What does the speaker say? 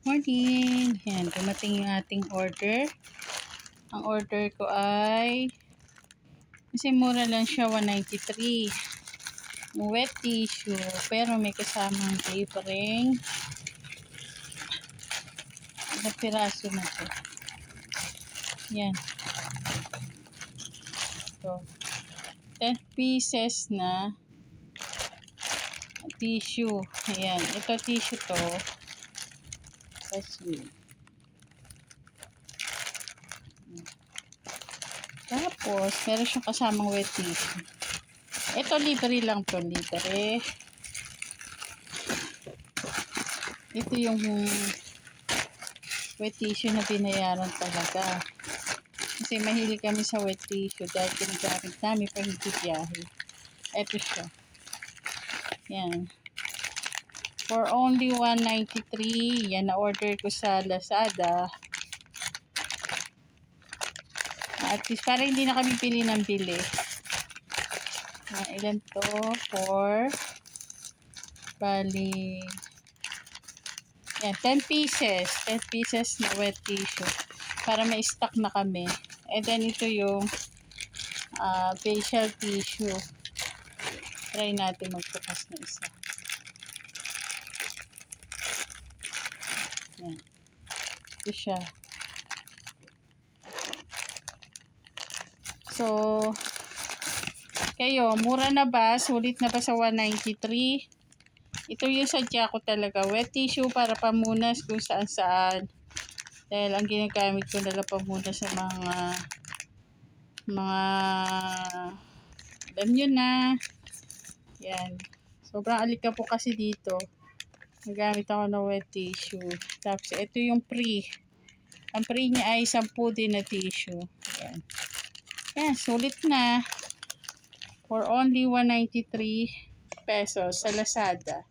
Morning! Yan, dumating yung ating order. Ang order ko ay kasi mura lang siya, 193. Wet tissue, pero may kasamang tapering. Ilang piraso na to. Yan. So, 10 pieces na tissue. Ayan. Ito tissue to. Kasi, tapos, meron siyang kasamang wet tissue. Ito, libre lang to. Libre. Ito yung wet tissue na binayaran talaga. Kasi mahilig kami sa wet tissue dahil ginagamit namin pag hindi biyahe. Ito siya. Yan. For only 193, yan na-order ko sa Lazada. At least, para hindi na kami pili ng bili. Yan, ilan to? For, bali, yan, 10 pieces. 10 pieces na wet tissue. Para may stock na kami. And then, ito yung ah, facial tissue. Try natin magbukas na isa. Ito siya. So, kayo, mura na ba? Sulit na ba sa 193? Ito yung sadya ko talaga. Wet tissue para pamunas kung saan saan. Dahil ang ginagamit ko nila pamunas sa mga mga alam nyo na. Yan. Sobrang alika po kasi dito. Nagamit ako ng wet tissue. Tapos, ito yung pre. Ang pre niya ay 10 din na tissue. Yan. Yan, sulit na. For only 193 pesos sa Lazada.